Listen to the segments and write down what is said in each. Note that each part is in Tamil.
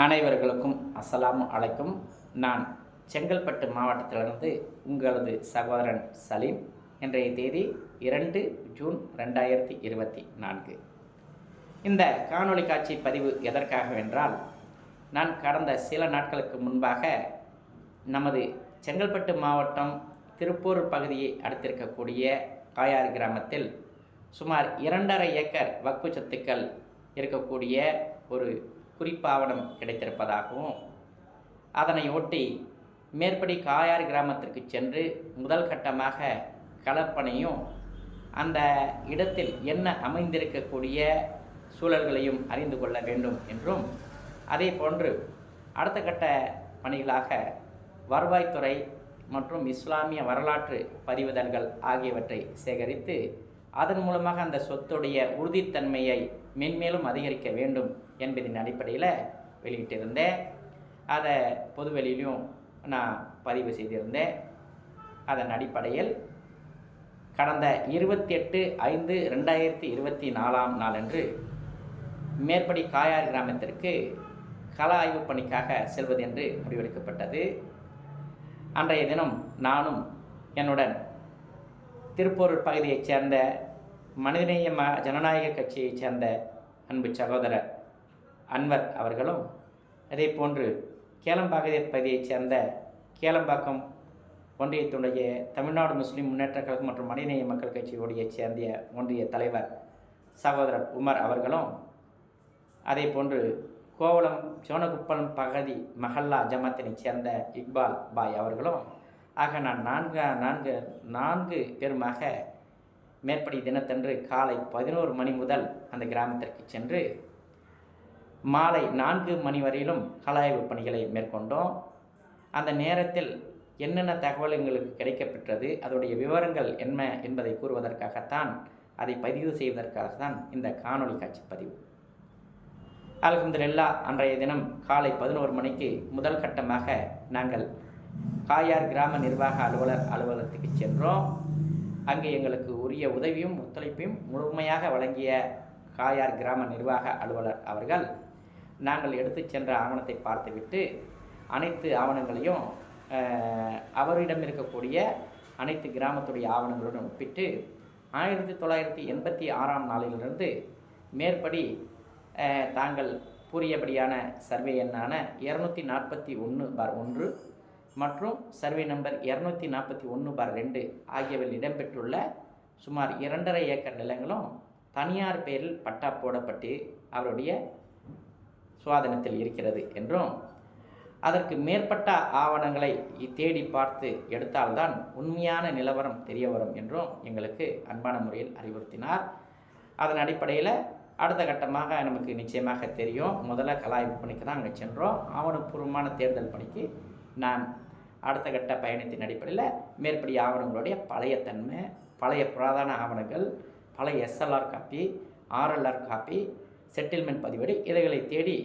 அனைவர்களுக்கும் அஸ்ஸலாமு அலைக்கும். நான் செங்கல்பட்டு மாவட்டத்திலிருந்து உங்களது சகோதரன் சலீம். இன்றைய தேதி இரண்டு ஜூன் ரெண்டாயிரத்தி இருபத்தி நான்கு. இந்த காணொளி காட்சி பதிவு எதற்காகவென்றால் நான் கடந்த சில நாட்களுக்கு முன்பாக நமது செங்கல்பட்டு மாவட்டம் திருப்பூர் பகுதியை அடுத்திருக்கக்கூடிய காயார் கிராமத்தில் சுமார் இரண்டரை ஏக்கர் வக்கு சொத்துக்கள் இருக்கக்கூடிய ஒரு குறிப்பாவணம் கிடைத்திருப்பதாகவும் அதனை ஒட்டி மேற்படி காயாறு கிராமத்திற்கு சென்று முதல் கட்டமாக கலப்பனையும் அந்த இடத்தில் என்ன அமைந்திருக்கக்கூடிய சூழல்களையும் அறிந்து கொள்ள வேண்டும் என்றும் அதே போன்று அடுத்த கட்ட பணிகளாக வருவாய்த்துறை மற்றும் இஸ்லாமிய வரலாற்று பதிவுதல்கள் ஆகியவற்றை சேகரித்து அதன் மூலமாக அந்த சொத்துடைய உறுதித்தன்மையை மென்மேலும் அதிகரிக்க வேண்டும் என்பதின் அடிப்படையில் வெளியிட்டிருந்தேன். அதை பொதுவெளியிலும் நான் பதிவு செய்திருந்தேன். அதன் அடிப்படையில் கடந்த இருபத்தி எட்டு ஐந்து ரெண்டாயிரத்தி இருபத்தி நாலாம் நாளன்று மேற்படி காயார் கிராமத்திற்கு கள ஆய்வு பணிக்காக செல்வது என்று முடிவெடுக்கப்பட்டது. அன்றைய தினம் நானும் என்னுடன் திருப்பூர் பகுதியைச் சேர்ந்த மனிதநேய ம ஜனநாயக கட்சியைச் சேர்ந்த அன்பு சகோதரர் அன்வர் அவர்களும் அதே போன்று கேளம்பாக்கம் பகுதியைச் சேர்ந்த கேளம்பாக்கம் ஒன்றியத்துடைய தமிழ்நாடு முஸ்லீம் முன்னேற்ற கழகம் மற்றும் மனிதநேய மக்கள் கட்சியுடைய சேர்ந்த ஒன்றிய தலைவர் சகோதரர் உமர் அவர்களும் அதே போன்று கோவளம் சோனகுப்பம் பகுதி மஹல்லா ஜமாத்தினைச் சேர்ந்த இக்பால் பாய் அவர்களும் ஆக நான் நான்கு நான்கு நான்கு பேருமாக மேற்படி தினத்தன்று காலை பதினோரு மணி முதல் அந்த கிராமத்திற்கு சென்று மாலை நான்கு மணி வரையிலும் கலாய்வு பணிகளை மேற்கொண்டோம். அந்த நேரத்தில் என்னென்ன தகவல் எங்களுக்கு கிடைக்கப்பெற்றது அதோடைய விவரங்கள் என்ன என்பதை கூறுவதற்காகத்தான் அதை பதிவு செய்வதற்காகத்தான் இந்த காணொளி காட்சி பதிவு. அலகம்துல்லா அன்றைய தினம் காலை பதினோரு மணிக்கு முதல் கட்டமாக நாங்கள் காயார் கிராம நிர்வாக அலுவலர் அலுவலகத்துக்கு சென்றோம். அங்கே எங்களுக்கு உரிய உதவியும் ஒத்துழைப்பையும் முழுமையாக வழங்கிய காயார் கிராம நிர்வாக அலுவலர் அவர்கள் நாங்கள் எடுத்துச் சென்ற ஆவணத்தை பார்த்துவிட்டு அனைத்து ஆவணங்களையும் அவரிடம் இருக்கக்கூடிய அனைத்து கிராமத்துடைய ஆவணங்களுடன் ஒப்பிட்டு ஆயிரத்தி தொள்ளாயிரத்தி எண்பத்தி ஆறாம் நாளிலிருந்து மேற்படி தாங்கள் கூறியபடியான சர்வே எண்ணான இரநூத்தி நாற்பத்தி ஒன்று பார் ஒன்று மற்றும் சர்வே நம்பர் இரநூத்தி நாற்பத்தி ஒன்று பார் ரெண்டு ஆகியவை இடம்பெற்றுள்ள சுமார் இரண்டரை ஏக்கர் நிலங்களும் தனியார் பெயரில் பட்டா போடப்பட்டு அவருடைய சுவாதீனத்தில் இருக்கிறது என்றும் அதற்கு மேற்பட்ட ஆவணங்களை தேடி பார்த்து எடுத்தால்தான் உண்மையான நிலவரம் தெரிய வரும் என்றும் எங்களுக்கு அன்பான முறையில் அறிவுறுத்தினார். அதன் அடிப்படையில் அடுத்த கட்டமாக நமக்கு நிச்சயமாக தெரியும். முதல்ல கலாய்வு பணிக்கு தான் அங்கே சென்றோம். ஆவணப்பூர்வமான தேர்தல் பணிக்கு நான் அடுத்த கட்ட பயணத்தின் அடிப்படையில் மேற்படி ஆவணங்களுடைய பழைய தன்மை பழைய புராதன ஆவணங்கள் பழைய SLR copy RLR copy settlement பதிவேடு இதைகளை தேடி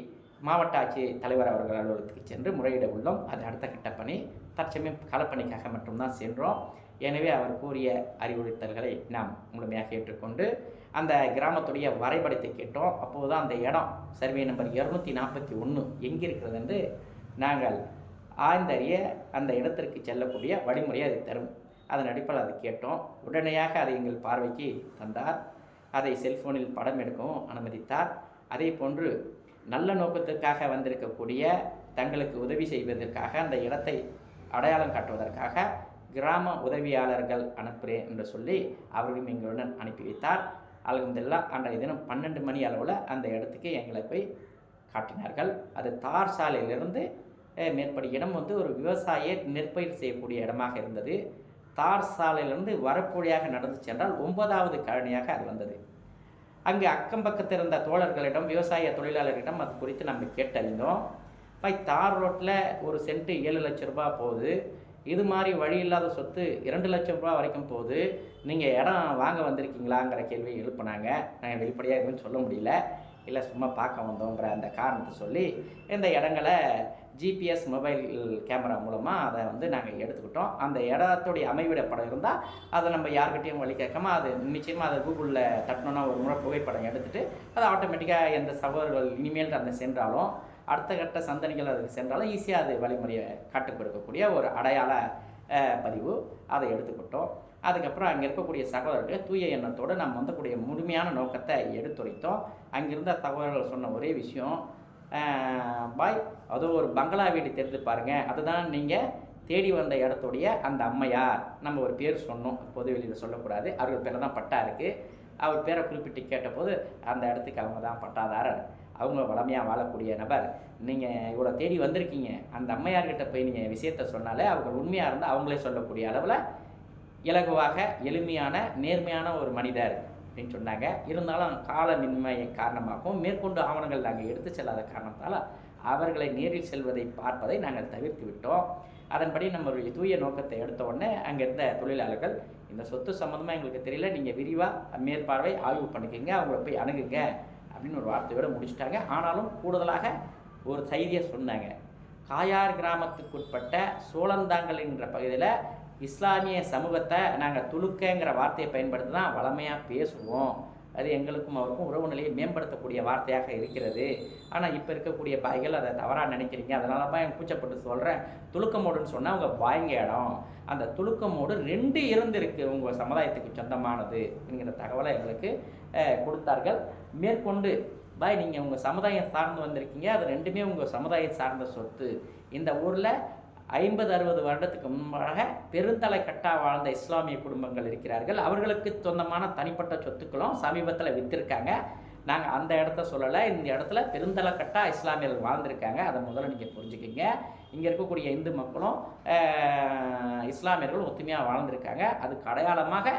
மாவட்ட ஆட்சி தலைவர் அவர்கள் அலுவலகத்துக்கு சென்று முறையிட உள்ளோம். அது அடுத்த கட்ட பணி. தற்சமயம் களப்பணிக்காக மட்டும்தான் சென்றோம். எனவே அவர் கூறிய அறிவுறுத்தல்களை நாம் முழுமையாக ஏற்றுக்கொண்டு அந்த கிராமத்துடைய வரைபடத்தை கேட்டோம். அப்போது தான் அந்த இடம் சர்வே நம்பர் இரநூத்தி நாற்பத்தி ஒன்று எங்கே இருக்கிறது என்று நாங்கள் ஆய்ந்தறிய அந்த இடத்திற்கு செல்லக்கூடிய வழிமுறையை அது தரும். அதன் அடிப்படையில் அதை கேட்டோம். உடனடியாக அதை எங்கள் பார்வைக்கு தந்தார். அதை செல்போனில் படம் எடுக்கவும் அனுமதித்தார். அதே போன்று நல்ல நோக்கத்திற்காக வந்திருக்கக்கூடிய தங்களுக்கு உதவி செய்வதற்காக அந்த இடத்தை அடையாளம் காட்டுவதற்காக கிராம உதவியாளர்கள் அனுப்புகிறேன் என்று சொல்லி அவர்களும் எங்களுடன் அனுப்பி வைத்தார். அலகம்தில்லா அன்றைய தினம் பன்னெண்டு மணி அளவில் அந்த இடத்துக்கு எங்களை போய் காட்டினார்கள். அது தார் சாலையிலிருந்து மேற்படி இடம் வந்து ஒரு விவசாய நெற்பயிர் செய்யக்கூடிய இடமாக இருந்தது. தார் சாலையிலிருந்து வரக்கூடியாக நடந்து சென்றால் ஒன்பதாவது கழனியாக அது வந்தது. அங்கு அக்கம் பக்கத்தில் இருந்த தோழர்களிடம் விவசாய தொழிலாளர்களிடம் அது குறித்து நம்ம கேட்டறிந்தோம். பை தார் ரோட்டில் ஒரு சென்ட்டு ஏழு லட்ச ரூபாய் போகுது. இது மாதிரி வழி இல்லாத சொத்து இரண்டு லட்சம் ரூபா வரைக்கும் போகுது. நீங்கள் இடம் வாங்க வந்திருக்கீங்களாங்கிற கேள்வியை எழுப்புனாங்க. நாங்கள் வெளிப்படையாக எதுவும் சொல்ல முடியல. இல்லை சும்மா பார்க்க வந்தோங்கிற அந்த காரணத்தை சொல்லி இந்த இடங்களை ஜிபிஎஸ் மொபைல் கேமரா மூலமாக அதை வந்து நாங்கள் எடுத்துக்கிட்டோம். அந்த இடத்துடைய அமைவிட படம் இருந்தால் அதை நம்ம யார்கிட்டையும் வழி கேட்காம அது நிச்சயமாக அதை கூகுளில் தட்டினோன்னா ஒரு முறை புகைப்படம் எடுத்துகிட்டு அது ஆட்டோமேட்டிக்காக எந்த சகோதரர்கள் இனிமேல் அந்த சென்றாலும் அடுத்த கட்ட சந்தனிகள் அதுக்கு சென்றாலும் ஈஸியாக அது வழிமுறையை காட்டுக் கொடுக்கக்கூடிய ஒரு அடையாள பதிவு. அதை எடுத்துக்கிட்டோம். அதுக்கப்புறம் அங்கே இருக்கக்கூடிய சகோதரர்கள் தூய எண்ணத்தோடு நம்ம வந்தக்கூடிய முழுமையான நோக்கத்தை எடுத்துரைத்தோம். அங்கிருந்த சகோதரர்கள் சொன்ன ஒரே விஷயம் பாய். அதுவும் ஒரு பங்களா வீடு தெரிந்து பாருங்கள் அதுதான் நீங்கள் தேடி வந்த இடத்துடைய அந்த அம்மையார். நம்ம ஒரு பேர் சொன்னோம். பொது வெளியில் சொல்லக்கூடாது. அவர்கள் பேரில் தான் பட்டா இருக்குது அவர் பேரை குறிப்பிட்டு கேட்டபோது அந்த இடத்துக்கு அவங்க தான் பட்டாதாரர். அவங்க வளமையாக வாழக்கூடிய நபர். நீங்கள் இவ்வளோ தேடி வந்திருக்கீங்க. அந்த அம்மையார்கிட்ட போய் நீங்கள் விஷயத்த சொன்னாலே அவங்க உண்மையாக இருந்தால் அவங்களே சொல்லக்கூடிய அளவில் இலகுவாக எளிமையான நேர்மையான ஒரு மனிதர். அப்படின்னு சொன்னாங்க. இருந்தாலும் காலமின்மை காரணமாகவும் மேற்கொண்டு ஆவணங்கள் நாங்கள் எடுத்து செல்லாத காரணத்தால் அவர்களை நேரில் செல்வதை பார்ப்பதை நாங்கள் தவிர்த்து விட்டோம். அதன்படி நம்மளுடைய தூய நோக்கத்தை எடுத்த உடனே அங்கே இருந்த தொழிலாளர்கள் இந்த சொத்து சம்மந்தமாக எங்களுக்கு தெரியல நீங்கள் விரிவாக மேற்பார்வை ஆய்வு பண்ணிக்கோங்க அவங்கள போய் அணுகுங்க அப்படின்னு ஒரு வார்த்தையோடு முடிச்சிட்டாங்க. ஆனாலும் கூடுதலாக ஒரு செய்தியை சொன்னாங்க. காயார் கிராமத்துக்குட்பட்ட சோழந்தாங்கல் என்ற பகுதியில் இஸ்லாமிய சமூகத்தை நாங்கள் துலுக்கங்கிற வார்த்தையை பயன்படுத்தி தான் வளமையாக பேசுவோம். அது எங்களுக்கும் அவருக்கும் உறவு நிலையை மேம்படுத்தக்கூடிய வார்த்தையாக இருக்கிறது. ஆனால் இப்போ இருக்கக்கூடிய பாய்கள் அதை தவறாக நினைக்கிறீங்க. அதனால தான் என் கூச்சப்பட்டு சொல்கிறேன் துலுக்கமோடுன்னு சொன்னால் அவங்க பாய்ங்க இடம். அந்த துலுக்கமோடு ரெண்டு இருந்திருக்கு உங்கள் சமுதாயத்துக்கு சொந்தமானது என்கிற தகவலை எங்களுக்கு கொடுத்தார்கள். மேற்கொண்டு பாய் நீங்கள் உங்கள் சமுதாயம் சார்ந்து வந்திருக்கீங்க. அது ரெண்டுமே உங்கள் சமுதாயம் சார்ந்த சொத்து. இந்த ஊரில் ஐம்பது அறுபது வருடத்துக்கு முன்பாக பெருந்தலை கட்டா வாழ்ந்த இஸ்லாமிய குடும்பங்கள் இருக்கிறார்கள். அவர்களுக்கு சொந்தமான தனிப்பட்ட சொத்துக்களும் சமீபத்தில் விற்றுருக்காங்க நாங்கள் அந்த இடத்த சொல்லலை. இந்த இடத்துல பெருந்தலை இஸ்லாமியர்கள் வாழ்ந்திருக்காங்க. அதை முதல்ல நீங்கள் புரிஞ்சுக்கிங்க. இங்கே இருக்கக்கூடிய இந்து மக்களும் இஸ்லாமியர்களும் ஒத்துமையாக வாழ்ந்திருக்காங்க. அதுக்கு அடையாளமாக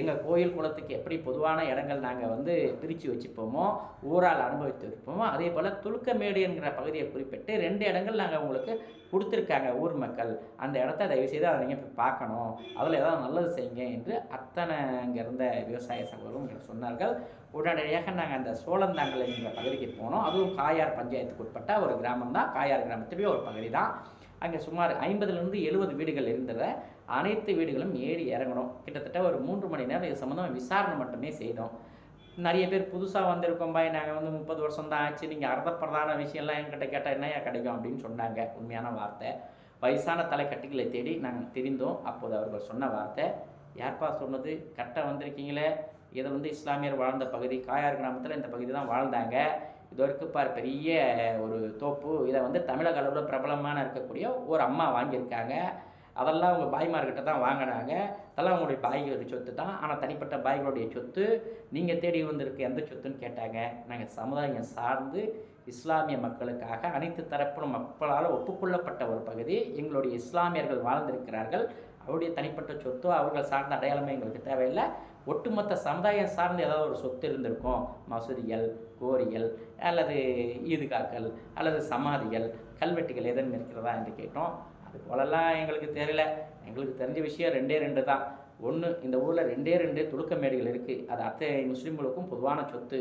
எங்கள் கோயில் குளத்துக்கு எப்படி பொதுவான இடங்கள் நாங்கள் வந்து பிரித்து வச்சுப்போமோ ஊரால் அனுபவித்து வைப்போமோ அதே போல் துலுக்கமேடுங்கிற பகுதியை குறிப்பிட்டு ரெண்டு இடங்கள் நாங்கள் உங்களுக்கு கொடுத்துருக்காங்க ஊர் மக்கள். அந்த இடத்த தயவு செய்து அதை நீங்கள் போய் பார்க்கணும். அதில் ஏதாவது நல்லது செய்யுங்க என்று அத்தனை அங்கே இருந்த விவசாய சகோதரரும் சொன்னார்கள். உடனடியாக நாங்கள் அந்த சோழந்தாங்கல் என்கிற பகுதிக்கு போனோம். அதுவும் காயார் பஞ்சாயத்துக்கு உட்பட்ட ஒரு கிராமம் தான் காயார் கிராமத்துலேயே ஒரு பகுதி தான் அங்கே சுமார் ஐம்பதுலேருந்து எழுபது வீடுகள் இருந்ததை. அனைத்து வீடுகளும் ஏறி இறங்கணும். கிட்டத்தட்ட ஒரு மூன்று மணி நேரம் இது சம்மந்தமாக விசாரணை மட்டுமே செய்தோம். நிறைய பேர் புதுசாக வந்திருக்கோம் பாய். நாங்கள் வந்து முப்பது வருஷம் தான் ஆச்சு. நீங்கள் அர்த்தப்பிரதான விஷயம்லாம் என்கிட்ட கேட்டால் என்னையா கிடைக்கும் அப்படின்னு சொன்னாங்க. உண்மையான வார்த்தை. வயசான தலைக்கட்டுகளை தேடி நாங்கள் தெரிந்தோம். அப்போது அவர்கள் சொன்ன வார்த்தை யார்ப்பா சொன்னது? கரெக்டாக வந்திருக்கீங்களே? இதை வந்து இஸ்லாமியர் வாழ்ந்த பகுதி காயார் கிராமத்தில் இந்த பகுதி தான் வாழ்ந்தாங்க. இது வரைக்கும் பார் பெரிய ஒரு தோப்பு. இதை வந்து தமிழக அளவில் பிரபலமான இருக்கக்கூடிய ஒரு அம்மா வாங்கியிருக்காங்க. அதெல்லாம் அவங்க பாய்மார்கிட்ட தான் வாங்கினாங்க. அதெல்லாம் அவங்களுடைய பாய்களுடைய சொத்து தான். ஆனால் தனிப்பட்ட பாய்களுடைய சொத்து நீங்கள் தேடி வந்திருக்க எந்த சொத்துன்னு கேட்டாங்க. நாங்கள் சமுதாயம் சார்ந்து இஸ்லாமிய மக்களுக்காக அனைத்து தரப்பிலும் மக்களால் ஒப்புக்கொள்ளப்பட்ட ஒரு பகுதி எங்களுடைய இஸ்லாமியர்கள் வாழ்ந்திருக்கிறார்கள். அவருடைய தனிப்பட்ட சொத்தோ அவர்கள் சார்ந்த அடையாளமே எங்களுக்கு தேவையில்லை. ஒட்டுமொத்த சமுதாயம் சார்ந்து ஏதாவது ஒரு சொத்து இருந்திருக்கும். மசூதிகள் கோரிகள் அல்லது ஈதுகாக்கள் அல்லது சமாதிகள் கல்வெட்டுகள் எதுவும் இருக்கிறதா என்று கேட்டோம். அது போலலாம் எங்களுக்கு தெரியல. எங்களுக்கு தெரிஞ்ச விஷயம் ரெண்டே ரெண்டு தான். ஒன்று இந்த ஊரில் ரெண்டே ரெண்டு துடுக்க மேடுகள் இருக்குது அது அத்தனை முஸ்லீம்களுக்கும் பொதுவான சொத்து.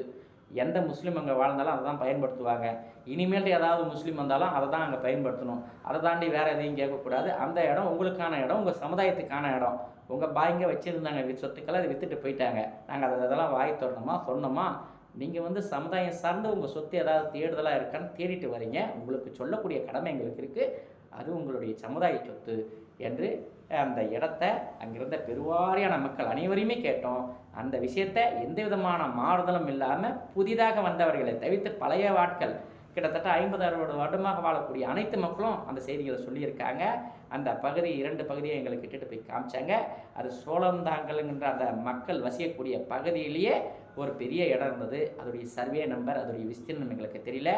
எந்த முஸ்லீம் அங்கே வாழ்ந்தாலும் அதை தான் பயன்படுத்துவாங்க. இனிமேல் ஏதாவது முஸ்லீம் வந்தாலும் அதை தான் அங்கே பயன்படுத்தணும். அதை தாண்டி வேறு எதையும் கேட்கக்கூடாது. அந்த இடம் உங்களுக்கான இடம் உங்கள் சமுதாயத்துக்கான இடம். உங்கள் பாய்ங்க வச்சுருந்தாங்க சொத்துக்களை அதை விற்றுட்டு போயிட்டாங்க. நாங்கள் அதை அதெல்லாம் வாய் திறந்தோமா சொன்னோமா? நீங்கள் வந்து சமுதாயம் சார்ந்து உங்கள் சொத்து ஏதாவது தேடுதலாக இருக்கான்னு தேடிட்டு வரீங்க. உங்களுக்கு சொல்லக்கூடிய கடமை எங்களுக்கு இருக்குது அது உங்களுடைய சமுதாய சொத்து என்று அந்த இடத்த அங்கிருந்த பெருவாரியான மக்கள் அனைவரையுமே கேட்டோம். அந்த விஷயத்த எந்த விதமான மாறுதலும் இல்லாமல் புதிதாக வந்தவர்களை தவிர்த்து பழைய வாட்கள் கிட்டத்தட்ட ஐம்பது அறுபது வருடமாக வாழக்கூடிய அனைத்து மக்களும் அந்த செய்திகளை சொல்லியிருக்காங்க. அந்த பகுதி இரண்டு பகுதியை எங்களுக்கு கிட்டிட்டு போய் காமிச்சாங்க. அது சோழந்தாங்கல்ங்கிற அந்த மக்கள் வசிக்கக்கூடிய பகுதியிலேயே ஒரு பெரிய இடம் இருந்தது. அதோடைய சர்வே நம்பர் அதோடைய விஸ்தீர்ணம் எங்களுக்கு தெரியல.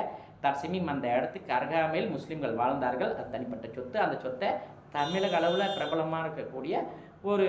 தர்சிமிம் அந்த இடத்துக்கு அருகாமையில் முஸ்லீம்கள் வாழ்ந்தார்கள். அது தனிப்பட்ட சொத்து. அந்த சொத்தை தமிழக அளவில் பிரபலமாக இருக்கக்கூடிய ஒரு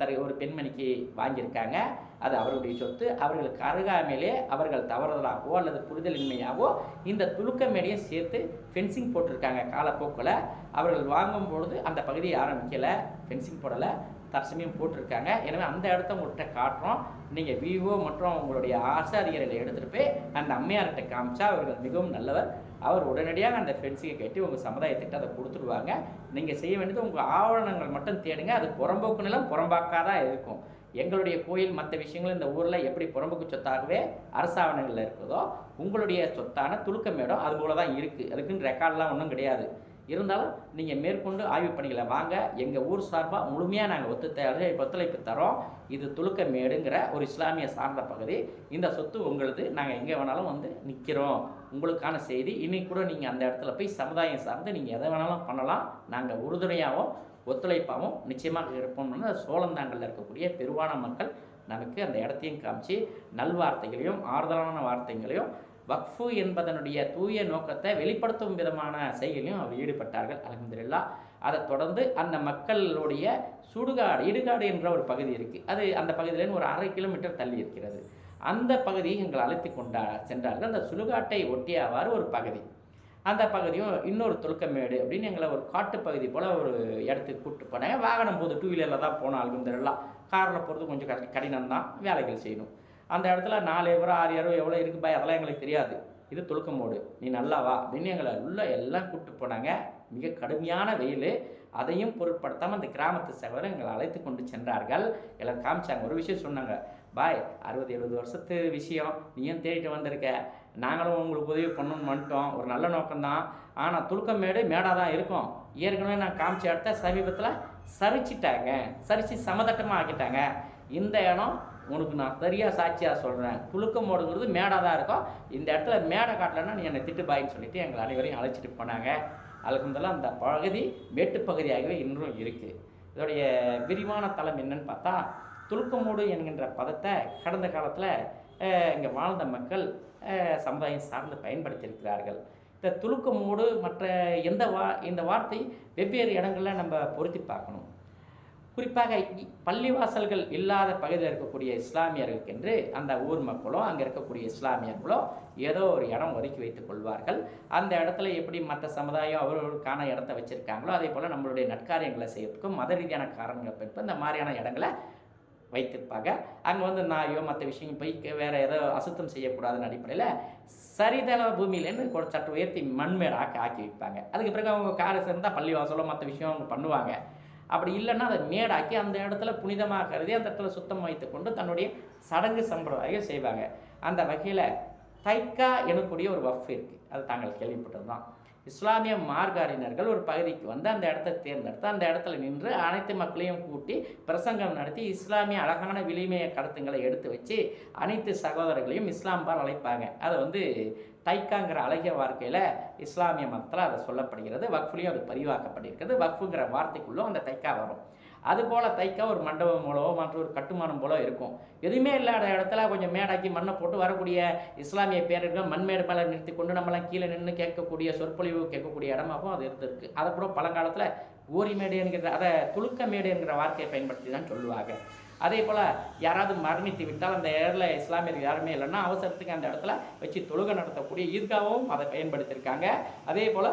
தரு ஒரு பெண்மணிக்கு வாங்கியிருக்காங்க. அது அவருடைய சொத்து. அவர்களுக்கு அருகாமையிலே அவர்கள் தவறுதலாகவோ அல்லது புரிதலின்மையாகவோ இந்த துலுக்கமேடையும் சேர்த்து ஃபென்சிங் போட்டிருக்காங்க. காலப்போக்கில் அவர்கள் வாங்கும் பொழுது அந்த பகுதியை ஆரம்பிக்கலை. ஃபென்சிங் போடலை. தற்சமயம் போட்டிருக்காங்க. எனவே அந்த இடத்த உங்கள்கிட்ட காட்டுறோம். நீங்கள் விவோ மற்றும் உங்களுடைய ஆசாரியர்களை எடுத்துகிட்டு போய் அந்த அம்மையார்கிட்ட காமிச்சா அவர்கள் மிகவும் நல்லவர். அவர் உடனடியாக அந்த ஃபென்சிங்கை கட்டி உங்கள் சமுதாயத்திட்ட அதை கொடுத்துடுவாங்க. நீங்கள் செய்ய வேண்டியது உங்கள் ஆவணங்கள் மட்டும் தேடுங்க. அது புறம்போக்கு நிலம் புறம்பாக்காக தான் இருக்கும். எங்களுடைய கோயில் மற்ற விஷயங்கள் இந்த ஊரில் எப்படி புறம்புக்கு சொத்தாகவே அரசாவணங்களில் இருக்குதோ உங்களுடைய சொத்தான துலுக்கமேடம் அது போல தான் இருக்குது அதுக்குன்னு ரெக்கார்ட்லாம் ஒன்றும் கிடையாது. இருந்தாலும் நீங்கள் மேற்கொண்டு ஆய்வு பணிகளை வாங்க. எங்கள் ஊர் சார்பாக முழுமையாக நாங்கள் ஒத்து ஒத்துழைப்பு தரோம் இது துலுக்கமேடுங்கிற ஒரு இஸ்லாமிய சார்ந்த பகுதி. இந்த சொத்து உங்களுது. நாங்கள் எங்கே வேணாலும் வந்து நிற்கிறோம் உங்களுக்கான செய்தி. இன்னைக்கு கூட நீங்கள் அந்த இடத்துல போய் சமுதாயம் சார்ந்து நீங்கள் எதை வேணாலும் பண்ணலாம். நாங்கள் உறுதுணையாகவும் ஒத்துழைப்பாகவும் நிச்சயமாக இருப்போம்னு சோழந்தாங்கல்ல இருக்கக்கூடிய பெருவான மக்கள் நமக்கு அந்த இடத்தையும் காமிச்சு நல்வார்த்தைகளையும் ஆறுதலான வார்த்தைகளையும் வக்ஃபு என்பதனுடைய தூய நோக்கத்தை வெளிப்படுத்தும் விதமான செயலையும் அவர் ஈடுபட்டார்கள். அலமதுல்லா அதை தொடர்ந்து அந்த மக்களுடைய சுடுகாடு இடுகாடு என்ற ஒரு பகுதி இருக்குது அது அந்த பகுதியிலேருந்து ஒரு அரை கிலோமீட்டர் தள்ளி இருக்கிறது. அந்த பகுதியை எங்கள் அழைத்து கொண்டா சென்றார்கள். அந்த சுடுகாட்டை ஒட்டியவாறு ஒரு பகுதி. அந்த பகுதியும் இன்னொரு துலுக்கமேடு அப்படின்னு எங்களை ஒரு காட்டு பகுதி போல் ஒரு இடத்துக்கு கூப்பிட்டு போனாங்க. வாகனம் போது டூ வீலரில் தான் போனோம் அலமதுல்லா காரில் போகிறது கொஞ்சம் கடினம் தான் வேலைகள் செய்யணும். அந்த இடத்துல நாலு ஏவரோ ஆறு ஏரோ எவ்வளோ இருக்கு பாய்? அதெல்லாம் எங்களுக்கு தெரியாது. இது துலுக்கமோடு நீ நல்லா வா அப்படின்னு எங்களை உள்ளே எல்லாம் கூப்பிட்டு போனாங்க. மிக கடுமையான வெயில். அதையும் பொருட்படுத்தாமல் அந்த கிராமத்து சகோதரர் எங்களை அழைத்து கொண்டு சென்றார்கள். எல்லாம் காமிச்சாங்க. ஒரு விஷயம் சொன்னாங்க. பாய் அறுபது எழுபது வருஷத்து விஷயம். நீயும் தேடிட்டு வந்திருக்க? நாங்களும் உங்களுக்கு உதவி பண்ணணும்னு வந்துட்டோம். ஒரு நல்ல நோக்கம்தான். ஆனால் துலுக்கமேடு மேடாக தான் இருக்கும். ஏற்கனவே நான் காமிச்ச இடத்த சமீபத்தில் சரிச்சிட்டாங்க. சரிச்சு சமதட்டமாக ஆக்கிட்டாங்க. இந்த இடம் உனக்கு நான் சரியாக சாட்சியாக சொல்கிறேன் துலுக்கம் மேடாக தான் இருக்கும். இந்த இடத்துல மேடை காட்டலைன்னா நீ என்னை திட்டுப்பாயின்னு சொல்லிட்டு எங்களை அனைவரையும் அழைச்சிட்டு போனாங்க. அதுக்கு அந்த பகுதி மேட்டுப்பகுதியாகவே இன்றும் இருக்குது இதோடைய விரிவான தளம் என்னன்னு பார்த்தா துலுக்கமூடு என்கின்ற பதத்தை கடந்த காலத்தில் இங்கே வாழ்ந்த மக்கள் சமுதாயம் சார்ந்து பயன்படுத்தியிருக்கிறார்கள். இந்த துலுக்கமூடு மற்ற எந்த வா இந்த வார்த்தை வெவ்வேறு இடங்களில் நம்ம பொருத்தி பார்க்கணும். குறிப்பாக பள்ளிவாசல்கள் இல்லாத பகுதியில் இருக்கக்கூடிய இஸ்லாமியர்களுக்கு என்று அந்த ஊர் மக்களோ அங்கே இருக்கக்கூடிய இஸ்லாமியர்களோ ஏதோ ஒரு இடம் ஒதுக்கி வைத்துக் கொள்வார்கள். அந்த இடத்துல எப்படி மற்ற சமுதாயம் அவர்களுக்கான இடத்த வச்சுருக்காங்களோ அதே போல் நம்மளுடைய நற்காரியங்களை செய்யறதுக்கும் மத ரீதியான காரணங்கள் பெற்று இந்த மாதிரியான இடங்களை வைத்திருப்பாங்க. அங்கே வந்து நாயோ மற்ற விஷயம் போய் வேறு ஏதோ அசுத்தம் செய்யக்கூடாதுன்னு அடிப்படையில் சரிதள பூமியிலேருந்து சற்று உயர்த்தி மண்மேடாக்க ஆக்கி வைப்பாங்க. அதுக்கு பிறகு அவங்க காரை சேர்ந்தால் பள்ளிவாசலோ மற்ற விஷயம் அவங்க பண்ணுவாங்க. அப்படி இல்லைன்னா அதை மேடாக்கி அந்த இடத்துல புனிதமாக கருதி அந்த இடத்துல சுத்தம் வைத்து கொண்டு தன்னுடைய சடங்கு சம்பிரதாயம் செய்வாங்க. அந்த வகையில் தைக்கா எனக்கூடிய ஒரு வஃப் இருக்குது அது தாங்கள் கேள்விப்பட்டது தான் இஸ்லாமிய மார்காரினர்கள் ஒரு பகுதிக்கு வந்து அந்த இடத்த தேர்ந்தெடுத்து அந்த இடத்துல நின்று அனைத்து மக்களையும் கூட்டி பிரசங்கம் நடத்தி இஸ்லாமிய அழகான விளிமைய கருத்துங்களை எடுத்து வச்சு அனைத்து சகோதரர்களையும் இஸ்லாம்பால் அழைப்பாங்க. அதை வந்து தைக்காங்கிற அழகிய வார்க்கையில் இஸ்லாமிய மதத்தில் அதை சொல்லப்படுகிறது. வக்ஃபுலையும் அது பதிவாக்கப்பட்டிருக்கிறது. வக்ஃபுங்கிற வார்த்தைக்குள்ளே அந்த தைக்கா வரும். அதுபோல் தைக்கா ஒரு மண்டபம் போலவோ மற்ற ஒரு கட்டுமானம் போலோ இருக்கும். எதுவுமே இல்லாத இடத்துல கொஞ்சம் மேடாக்கி மண்ணை போட்டு வரக்கூடிய இஸ்லாமிய பேரர்கள் மண்மேடு மேலே நிறுத்தி கொண்டு நம்மளாம் கீழே நின்று கேட்கக்கூடிய சொற்பொழிவு கேட்கக்கூடிய இடமாகவும் அது இருந்திருக்கு. அதை கூட பழங்காலத்தில் கோரிமேடு என்கிற அதை துலுக்கமேடு என்கிற வார்த்தையை பயன்படுத்தி தான் சொல்லுவாங்க. அதே போல் யாராவது மரணித்து விட்டால் அந்த இடத்துல இஸ்லாமியர்கள் யாருமே இல்லைன்னா அவசரத்துக்கு அந்த இடத்துல வச்சு தொழுகை நடத்தக்கூடிய ஈத்காவும் அதை பயன்படுத்தியிருக்காங்க. அதே போல்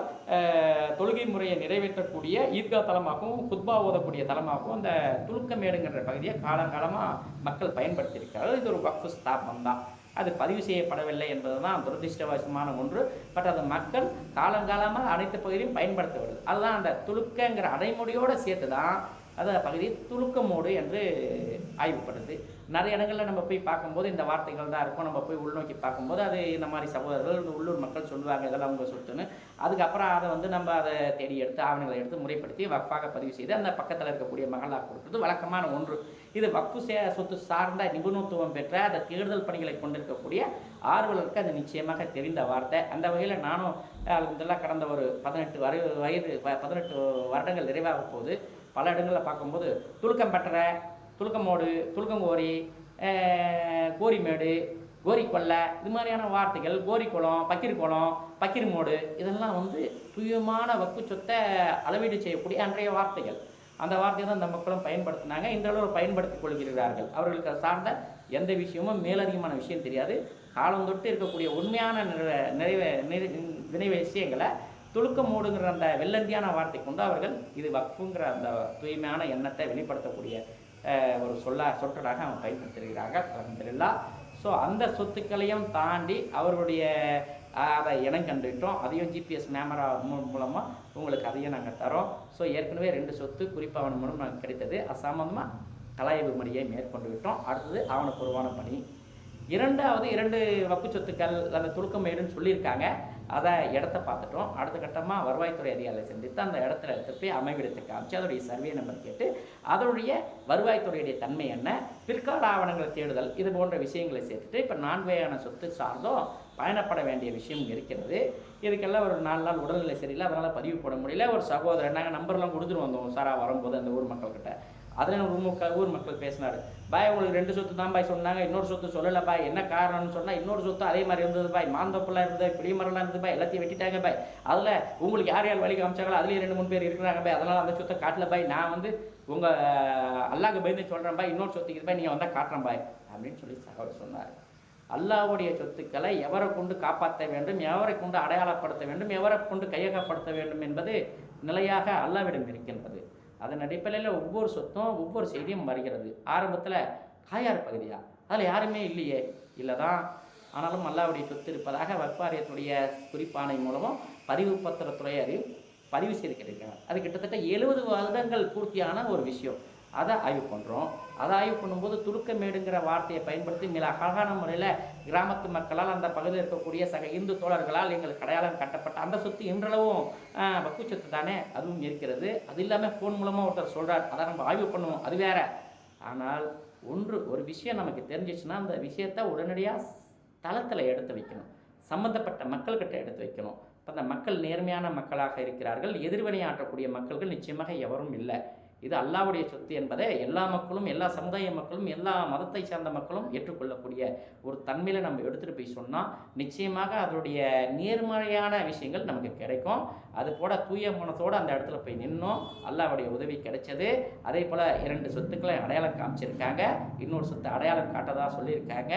தொழுகை முறையை நிறைவேற்றக்கூடிய ஈத்கா தலமாகவும் குத்பா ஓதக்கூடிய தலமாகவும் அந்த துலுக்கமேடுங்கிற பகுதியை காலங்காலமாக மக்கள் பயன்படுத்தியிருக்கிறார்கள். இது ஒரு வக்ஃபு ஸ்தாபனம் தான். அது பதிவு செய்யப்படவில்லை என்பது தான் துரதிருஷ்டவசமான ஒன்று. பட் அது மக்கள் காலங்காலமாக அனைத்து பகுதியும் பயன்படுத்த வருது அதுதான் அந்த துலுக்கங்கிற அடைமொழியோடு சேர்த்து தான் அது பகுதி துலுக்கமோடு என்று ஆய்வுப்படுது நிறைய இடங்களில் நம்ம போய் பார்க்கும்போது இந்த வார்த்தைகள் தான் இருக்கும். நம்ம போய் உள்நோக்கி பார்க்கும்போது அது இந்த மாதிரி சகோதரர்கள் இந்த உள்ளூர் மக்கள் சொல்லுவாங்க இதெல்லாம் அவங்க சொத்துன்னு. அதுக்கப்புறம் அதை வந்து நம்ம அதை தேடி எடுத்து ஆவணங்களை எடுத்து முறைப்படுத்தி வக்ஃபாக பதிவு செய்து அந்த பக்கத்தில் இருக்கக்கூடிய மகளாக கொடுக்குறது வழக்கமான ஒன்று. இது வக்ஃபு சே சொத்து சார்ந்த நிபுணத்துவம் பெற்ற அந்த தேடுதல் பணிகளை கொண்டிருக்கக்கூடிய ஆர்வலருக்கு அது நிச்சயமாக தெரிந்த வார்த்தை. அந்த வகையில் நானும் இதெல்லாம் கடந்த ஒரு பதினெட்டு வரை வயது ப- பதினெட்டு வருடங்கள் நிறைவாக போகுது பல இடங்களில் பார்க்கும்போது துலுக்கம் துலுக்கம்பட்டறை துலுக்கமோடு துலுக்கங்கோரி கோரிமேடு கோரிக்கொள்ளை இது மாதிரியான வார்த்தைகள் கோரிக்குளம் பக்கிரிக்குளம் பக்கிரிமோடு இதெல்லாம் வந்து துயமான வக்கு சொத்தை அளவீடு செய்யக்கூடிய அன்றைய வார்த்தைகள். அந்த வார்த்தையை தான் இந்த மக்களும் பயன்படுத்தினாங்க. இந்த அளவு பயன்படுத்திக் கொள்கிறார்கள். அவர்களுக்கு சார்ந்த எந்த விஷயமும் மேலதிகமான விஷயம் தெரியாது. காலம் தொட்டு இருக்கக்கூடிய உண்மையான நிறைவே நிறைவே விஷயங்களை துளுக்க மூடுங்கிற அந்த வெள்ளந்தியான வார்த்தை கொண்டு அவர்கள் இது வக்ஃபுங்கிற அந்த தூய்மையான எண்ணத்தை வெளிப்படுத்தக்கூடிய ஒரு சொல்ல சொற்றலாக அவங்க பயன்படுத்தியிருக்கிறார்கள் அலமதுல்லா ஸோ அந்த சொத்துக்களையும் தாண்டி அவர்களுடைய அதை இனம் கண்டுட்டோம். அதையும் ஜிபிஎஸ் மேமரா மூலமாக உங்களுக்கு அதையும் நாங்கள் தரோம். ஸோ ஏற்கனவே ரெண்டு சொத்து குறிப்பாக அவன் மூலம் நாங்கள் கிடைத்தது. அது சம்மந்தமாக கலாய்வு மணியை மேற்கொண்டு விட்டோம். அடுத்தது ஆவணப்பூர்வமான பணி. இரண்டாவது இரண்டு வக்கு சொத்துக்கள் அந்த துலுக்கமேடுன்னு சொல்லியிருக்காங்க. அதை இடத்த பார்த்துட்டோம். அடுத்த கட்டமாக வருவாய்த்துறை அதிகாரிகளை சந்தித்து அந்த இடத்துல எடுத்து போய் அமைவிடத்தை காமிச்சு அதோடைய சர்வே நம்பர் கேட்டு அதனுடைய வருவாய்த்துறையுடைய தன்மை என்ன பிற்கால ஆவணங்களை தேடுதல் இது போன்ற விஷயங்களை சேர்த்துட்டு இப்போ நான்கையான சொத்து சார்ந்தும் பயணப்பட வேண்டிய விஷயம் இருக்கிறது. இதுக்கெல்லாம் ஒரு நாலு நாள் உடல்நிலை சரியில்லை அதனால் பதிவு போட முடியல. ஒரு சகோதரன் நாங்கள் நம்பர்லாம் கொடுத்துட்டு வந்தோம் சாரா வரும்போது அந்த ஊர் மக்கள்கிட்ட. அதில் ஒரு ஊர் மக்கள் பேசினார். பாய் உங்களுக்கு ரெண்டு சொத்து தான் பாய் சொன்னாங்க இன்னொரு சொத்து சொல்லலை பாய். என்ன காரணம்னு சொன்னால் இன்னொரு சொத்து அதே மாதிரி இருந்தது பாய். மாந்தோப்பெல்லாம் இருந்தது பிடி மரம்லாம் இருந்தது பாய். எல்லாத்தையும் வெட்டிட்டாங்க பாய். அதில் உங்களுக்கு யார் யார் வழி காமிச்சாங்களோ அதுலேயும் ரெண்டு மூணு பேர் இருக்கிறாங்க பாய். அதனால் அந்த சொத்தை காட்டல பாய். நான் வந்து உங்கள் அல்லாக்கு பயந்து சொல்கிறேன் பாய். இன்னொரு சொத்துக்கு இது பாய். நீங்கள் வந்தால் காட்டுறேன் பாய். அப்படின்னு சொல்லி தகவல் சொன்னார். அல்லாஹ்வுடைய சொத்துக்களை எவரை கொண்டு காப்பாற்ற வேண்டும் எவரை கொண்டு அடையாளப்படுத்த வேண்டும் எவரை கொண்டு கையகப்படுத்த வேண்டும் என்பது நிலையாக அல்லாவிடம் இருக்கின்றது. அதன் அடிப்படையில் ஒவ்வொரு சொத்தும் ஒவ்வொரு செய்தியும் வருகிறது. ஆரம்பத்தில் காயார் பகுதியா? அதில் யாருமே இல்லையே. இல்லை தான் ஆனாலும் அல்லாவுடைய சொத்து இருப்பதாக வக்பாரியத்துடைய குறிப்பானை மூலமும் பதிவு பத்திரத்துறை அறிவு பதிவு செய்து கிடைக்கிறாங்க அது கிட்டத்தட்ட எழுபது வருடங்கள் பூர்த்தியான ஒரு விஷயம். அதை ஆய்வு பண்ணுறோம் அதை ஆய்வு பண்ணும்போது துருக்கமேடுங்கிற வார்த்தையை பயன்படுத்தி மிக அழகான முறையில் கிராமத்து மக்களால் அந்த பகுதியில் இருக்கக்கூடிய சக இந்து தோழர்களால் எங்களுக்கு அடையாளம் கட்டப்பட்ட அந்த சொத்து இன்றளவும் ஆஹ், வக்கு சொத்து தானே? அதுவும் இருக்கிறது. அது இல்லாமல் ஃபோன் மூலமாக ஒருத்தர் சொல்கிறார் அதை நம்ம ஆய்வு பண்ணுவோம் அது வேற. ஆனால் ஒன்று ஒரு விஷயம் நமக்கு தெரிஞ்சிச்சுன்னா அந்த விஷயத்தை உடனடியாக தளத்தில் எடுத்து வைக்கணும். சம்மந்தப்பட்ட மக்கள்கிட்ட எடுத்து வைக்கணும். இப்போ அந்த மக்கள் நேர்மையான மக்களாக இருக்கிறார்கள். எதிர்வினையாற்றக்கூடிய மக்கள்கள் நிச்சயமாக எவரும் இல்லை. இது அல்லாவுடைய சொத்து என்பதை எல்லா மக்களும் எல்லா சமுதாய மக்களும் எல்லா மதத்தை சார்ந்த மக்களும் ஏற்றுக்கொள்ளக்கூடிய ஒரு தன்மையில் நம்ம எடுத்துகிட்டு போய் சொன்னால் நிச்சயமாக அதனுடைய நேர்மறையான விஷயங்கள் நமக்கு கிடைக்கும். அது போல தூய மனத்தோடு அந்த இடத்துல போய் நின்னோம். அல்லாவுடைய உதவி கிடைச்சது. அதே போல் இரண்டு சொத்துக்களை அடையாளம் காமிச்சிருக்காங்க. இன்னொரு சொத்து அடையாளம் காட்டதாக சொல்லியிருக்காங்க.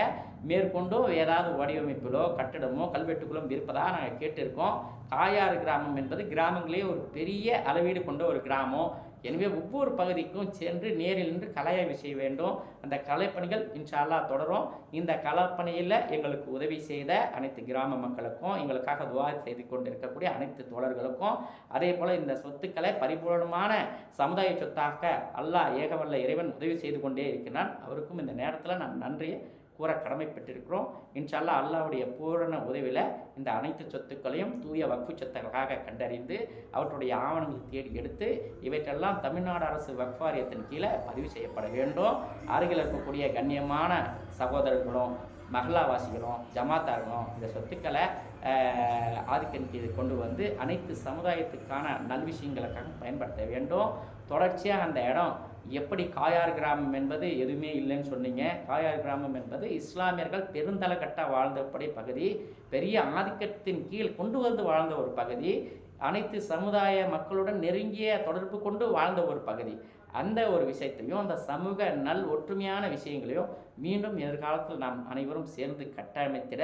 மேற்கொண்டும் ஏதாவது வடிவமைப்பிலோ கட்டிடமோ கல்வெட்டுகளும் இருப்பதாக நாங்கள் கேட்டிருக்கோம். காயாறு கிராமம் என்பது கிராமங்களே ஒரு பெரிய அளவீடு கொண்ட ஒரு கிராமம். எனவே ஒவ்வொரு பகுதிக்கும் சென்று நேரில் நின்று கலையாய்வு செய்ய வேண்டும். அந்த கலைப்பணிகள் இன்ஷா அல்லாஹ் தொடரும். இந்த கலைப்பணியில் எங்களுக்கு உதவி செய்த அனைத்து கிராம மக்களுக்கும் எங்களுக்காக துவா செய்து கொண்டிருக்கக்கூடிய அனைத்து தோழர்களுக்கும் அதே போல் இந்த சொத்துக்களை பரிபூர்ணமான சமுதாய சொத்தாக அல்லாஹ் ஏகவல்ல இறைவன் உதவி செய்து கொண்டே இருக்கிறான் அவருக்கும் இந்த நேரத்தில் நான் நன்றியை கூற கடமைப்பட்டிருக்கிறோம். இன்ஷால்லா அல்லாவுடைய பூரண உதவியில் இந்த அனைத்து சொத்துக்களையும் தூய வக்ஃபு சொத்துக்களாக கண்டறிந்து அவற்றுடைய ஆவணங்களை தேடி எடுத்து இவற்றெல்லாம் தமிழ்நாடு அரசு வக்ஃபாரியத்தின் கீழே பதிவு செய்யப்பட வேண்டும். அருகில் இருக்கக்கூடிய கண்ணியமான சகோதரர்களும் மகளாவாசிகளும் ஜமாத்தார்களும் இந்த சொத்துக்களை ஆஹ், ஆதிக்கன் கீழ் கொண்டு வந்து அனைத்து சமுதாயத்துக்கான நல்விஷயங்களுக்காக பயன்படுத்த வேண்டும். தொடர்ச்சியாக அந்த இடம் எப்படி காயார் கிராமம் என்பது எதுவுமே இல்லைன்னு சொன்னீங்க. காயார் கிராமம் என்பது இஸ்லாமியர்கள் பெருந்தளக்கட்ட வாழ்ந்தபடி பகுதி. பெரிய ஆதிக்கத்தின் கீழ் கொண்டு வந்து வாழ்ந்த ஒரு பகுதி. அனைத்து சமுதாய மக்களுடன் நெருங்கிய தொடர்பு கொண்டு வாழ்ந்த ஒரு பகுதி. அந்த ஒரு விஷயத்தையும் அந்த சமூக நல் ஒற்றுமையான விஷயங்களையும் மீண்டும் எதிர்காலத்தில் நாம் அனைவரும் சேர்ந்து கட்டமைத்திட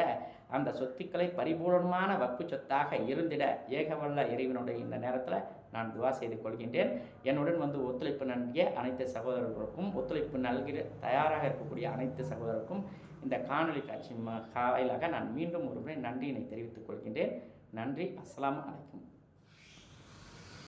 அந்த சொத்துக்களை பரிபூர்ணமான வக்கு சொத்தாக இருந்திட ஏகவல்ல இறைவனுடைய இந்த நேரத்தில் நான் துவா செய்து கொள்கின்றேன். என்னுடன் வந்து ஒத்துழைப்பு நல்கிய அனைத்து சகோதரர்களுக்கும் ஒத்துழைப்பு நல்கிற தயாராக இருக்கக்கூடிய அனைத்து சகோதரருக்கும் இந்த காணொளி காட்சி வாயிலாக நான் மீண்டும் ஒருமுறை நன்றியினை தெரிவித்துக் கொள்கின்றேன். நன்றி. அஸ்லாம் அலைக்கும்.